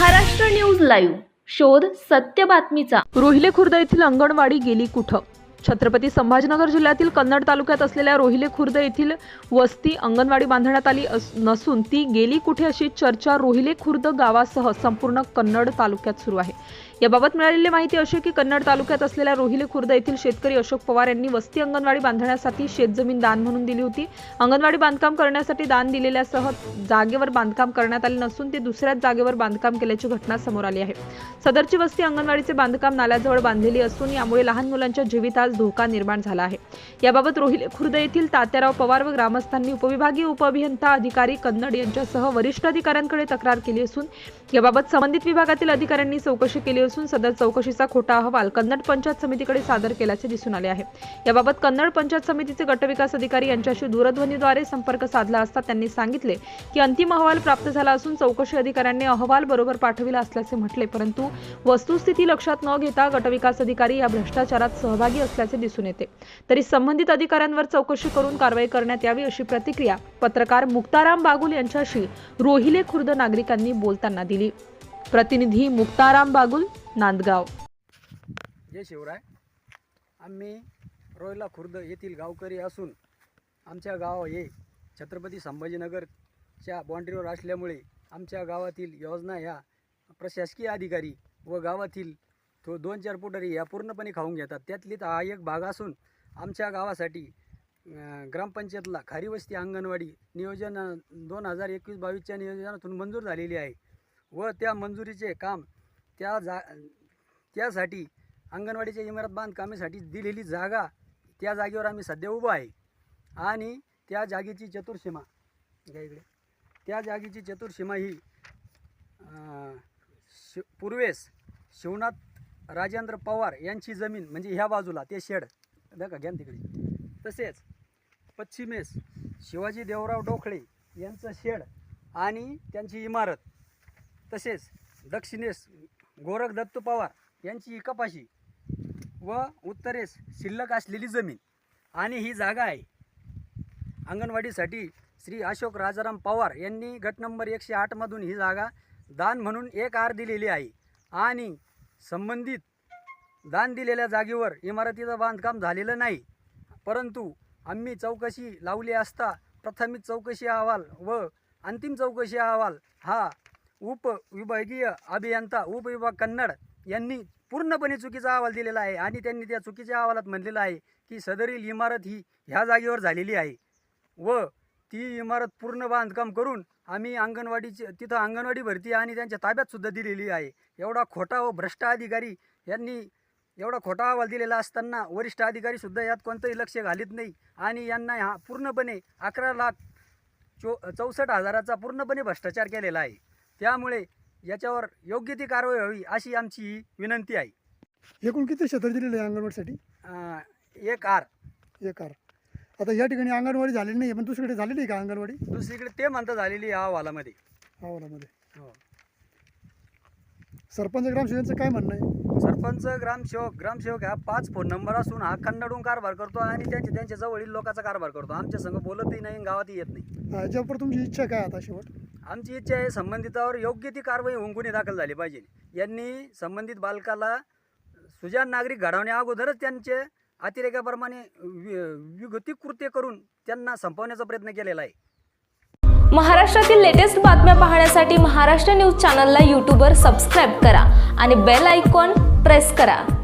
Maharashtra news live. शोध सत्य बातमीचा. रोहिले खुर्द येथील अंगणवाडी गेली कुठं? छत्रपती संभाजीनगर जिल्ह्यातील कन्नड तालुक्यात असलेल्या रोहिले खुर्द येथील वस्ती अंगणवाडी बांधण्यात आली अस- नसून ती गेली कुठे अशी चर्चा रोहिले खुर्द गावासह संपूर्ण कन्नड तालुक्यात सुरू आहे. याबाबत मिळालेली माहिती अशी की कन्नड तालुक्यात असलेल्या रोहिले खुर्द येथील शेतकरी अशोक पवार यांनी वस्ती अंगणवाडी बांधण्यासाठी शेतजमीन दान म्हणून दिली होती. अंगणवाडी बांधकाम करण्यासाठी दान दिलेल्यासह जागेवर बांधकाम करण्यात आले नसून ते दुसऱ्याच जागेवर बांधकाम केल्याची घटना समोर आली आहे. सदरची वस्ती अंगणवाडीचे बांधकाम नाल्याजवळ बांधलेली असून यामुळे लहान मुलांच्या जीवितात जीवितास धोका निर्माण झाला आहे. याबाबत रोहिले खुर्द येथील तात्याराव पवार व ग्रामस्थांनी उपविभागीय उपअभियंता अधिकारी कन्नड यांच्यासह वरिष्ठ अधिकाऱ्यांकडे तक्रार केली असून याबाबत संबंधित विभागातील अधिकाऱ्यांनी चौकशी केली असून सदर चौकशीचा खोटा अहवाल कन्नड पंचायत समितीकडे सादर केल्याचे दिसून आले आहे. याबाबत कन्नड पंचायत समितीचे गटविकास अधिकारी यांच्याशी दूरध्वनीद्वारे संपर्क साधला असता त्यांनी सांगितले की अंतिम अहवाल प्राप्त झाला असून चौकशी अधिकाऱ्यांनी अहवाल बरोबर पाठविला असल्याचे म्हटले परंतु वस्तुस्थिती लक्षात न घेता गटविकास अधिकारी या भ्रष्टाचारात सहभागी असल्याचे दिसून येते. तरी संबंधित अधिकाऱ्यांवर चौकशी करून कारवाई करण्यात यावी अशी प्रतिक्रिया पत्रकार मुक्ताराम बागुल यांच्याशी रोहिले खुर्द नागरिकांनी बोलताना दिली. प्रतिनिधी मुक्ताराम बागुल नांदगाव. जय शिवराय. आम्ही रोहिला खुर्द येथील गावकरी असून आमच्या गाव हे छत्रपती संभाजीनगरच्या बाँड्रीवर असल्यामुळे आमच्या गावातील योजना ह्या प्रशासकीय अधिकारी व गावातील तो दोन चार पुढारी या पूर्णपणे खाऊन घेतात. त्यातलीच हा एक भाग असून आमच्या गावासाठी ग्रामपंचायतला खारी वस्ती अंगणवाडी नियोजन दोन हजार एकवीस बावीसच्या नियोजनातून मंजूर झालेली आहे. व त्या मंजुरीचे काम त्या जा त्यासाठी अंगणवाडीच्या इमारत बांधकामासाठी दिलेली जागा त्या जागेवर आम्ही सध्या उभं आहे. आणि त्या जागेची चतुर्सीमा इकडे. त्या जागेची चतुर्सीमा ही शि पूर्वेस शिवनाथ राजेंद्र पवार यांची जमीन म्हणजे ह्या बाजूला ते शेड. बघा घ्या तिकडे. तसेच पश्चिमेस शिवाजी देवराव डोखळे यांचं शेड आणि त्यांची इमारत. तसेच दक्षिणेस गोरख दत्त पवार यांची कपाशी व उत्तरेस शिल्लक असलेली जमीन. आणि ही जागा आहे अंगणवाडीसाठी श्री अशोक राजाराम पवार यांनी गट नंबर एकशे आठमधून ही जागा दान म्हणून एक आर दिलेली आहे. आणि संबंधित दान दिलेल्या जागेवर इमारतीचं बांधकाम झालेलं नाही. परंतु आम्ही चौकशी लावली असता प्राथमिक चौकशी अहवाल व अंतिम चौकशी अहवाल हा उपविभागीय अभियंता उपविभाग कन्नड यांनी पूर्णपणे चुकीचा अहवाल दिलेला आहे आणि त्यांनी त्या चुकीच्या अहवालात म्हणलेलं आहे की सदरील इमारत ही ह्या जागेवर झालेली आहे व ती इमारत पूर्ण बांधकाम करून आम्ही अंगणवाडीची तिथं अंगणवाडी भरती आणि त्यांच्या ताब्यात सुद्धा दिलेली आहे. एवढा खोटा व भ्रष्ट अधिकारी यांनी एवढा खोटा अहवाल दिलेला असताना वरिष्ठ अधिकारीसुद्धा यात कोणतंही लक्ष घालीत नाही आणि यांना हा पूर्णपणे अकरा लाख चो चौसष्ट हजाराचा पूर्णपणे भ्रष्टाचार केलेला आहे. त्यामुळे याच्यावर योग्य ती कारवाई व्हावी अशी आमची ही विनंती आहे. एकूण किती क्षेत्र दिलेलं आहे अंगणवाडीसाठी? एक आर. एक आर. आता या ठिकाणी अंगणवाडी झालेली नाही पण दुसरीकडे झालेली आहे का अंगणवाडी? दुसरीकडे ते म्हणता झालेली आहे अहवालामध्ये. अहवालामध्ये. हो. सरपंच ग्रामसेवकांचं काय म्हणणं आहे? सरपंच ग्रामसेवक ग्रामसेवक हा पाच फोन नंबर असून हा कन्नडून कारभार करतो आणि त्यांच्या त्यांच्या जवळील लोकांचा कारभार करतो. आमच्या संघ बोलतही नाही आणि गावातही येत नाही. हा, याच्यावर तुमची इच्छा काय आता शेवट? आमची इच्छा आहे संबंधितावर योग्य ती कारवाई होऊन गुन्हे दाखल झाले पाहिजे. यांनी संबंधित बालकाला सुजान नागरिक घडवण्या अगोदरच त्यांचे अतिरेकाप्रमाणे वि- कृत्य करून त्यांना संपवण्याचा प्रयत्न केलेला आहे. महाराष्ट्रातील लेटेस्ट बातम्या पाहण्यासाठी महाराष्ट्र न्यूज चॅनलला यूट्यूबवर सबस्क्राईब करा आणि बेल आयकॉन प्रेस करा.